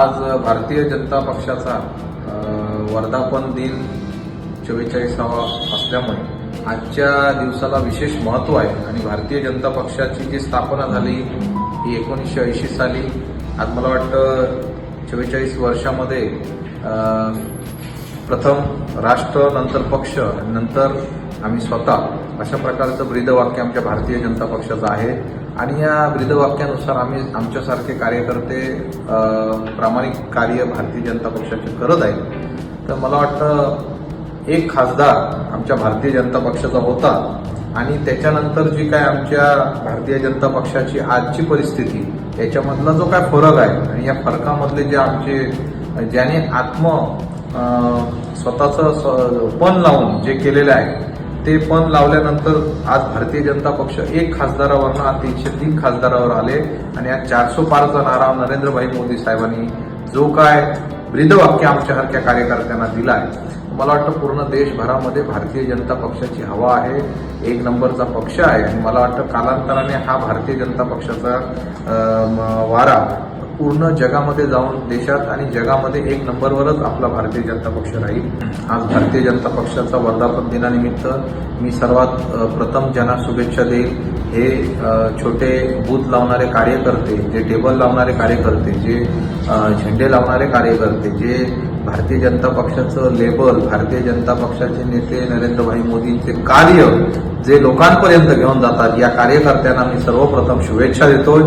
आज भारतीय जनता पक्षाचा वर्धापन दिन चव्वेचाळीसावा असल्यामुळे आजच्या दिवसाला विशेष महत्त्व आहे आणि भारतीय जनता पक्षाची जी स्थापना झाली ही एकोणीसशे ऐंशी साली. आज मला वाटतं चव्वेचाळीस वर्षामध्ये प्रथम राष्ट्र नंतर पक्ष नंतर आम्ही स्वतः अशा प्रकारचं ब्रीदवाक्य आमच्या भारतीय जनता पक्षाचं आहे. आणि या ब्रीदवाक्यानुसार आम्ही आमच्यासारखे कार्यकर्ते प्रामाणिक कार्य भारतीय जनता पक्षाचे करत आहेत. तर मला वाटतं एक खासदार आमच्या भारतीय जनता पक्षाचा होता आणि त्याच्यानंतर जी काय आमच्या भारतीय जनता पक्षाची आजची परिस्थिती याच्यामधला जो काय फरक आहे आणि या फरकामधले जे आमचे ज्याने आत्म स्वतःचं पण लावून जे केलेलं आहे ते पण लावल्यानंतर आज भारतीय जनता पक्ष एक खासदारावर आज तीनशे तीन खासदारावर आले आणि आज चारशे पारचा नारा नरेंद्रभाई मोदी साहेबांनी जो काय ब्रीदवाक्य आमच्यासारख्या कार्यकर्त्यांना दिला आहे मला वाटतं पूर्ण देशभरामध्ये भारतीय जनता पक्षाची हवा आहे एक नंबरचा पक्ष आहे. आणि मला वाटतं कालांतराने हा भारतीय जनता पक्षाचा वारा पूर्ण जगामध्ये जाऊन देशात आणि जगामध्ये एक नंबरवरच आपला भारतीय जनता पक्ष राहील. आज भारतीय जनता पक्षाचा वर्धापन दिनानिमित्त मी सर्वात प्रथम ज्यांना शुभेच्छा देईल. हे छोटे बूथ लावणारे कार्यकर्ते जे टेबल लावणारे कार्यकर्ते जे झेंडे लावणारे कार्यकर्ते जे भारतीय जनता पक्षाचं लेबल भारतीय जनता पक्षाचे नेते नरेंद्रभाई मोदींचे कार्य जे लोकांपर्यंत घेऊन जातात या कार्यकर्त्यांना मी सर्वप्रथम शुभेच्छा देतोय.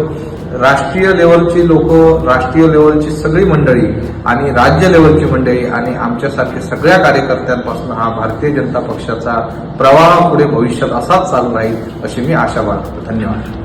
राष्ट्रीय लेवलची लोक राष्ट्रीय लेवलची सगळी मंडळी आणि राज्य लेवलची मंडळी आणि आमच्यासारखे सगळ्या कार्यकर्त्यांपासून हा भारतीय जनता पक्षाचा प्रवाह पुढे भविष्यात असाच चालू राहील अशी मी आशा बाळगतो. धन्यवाद.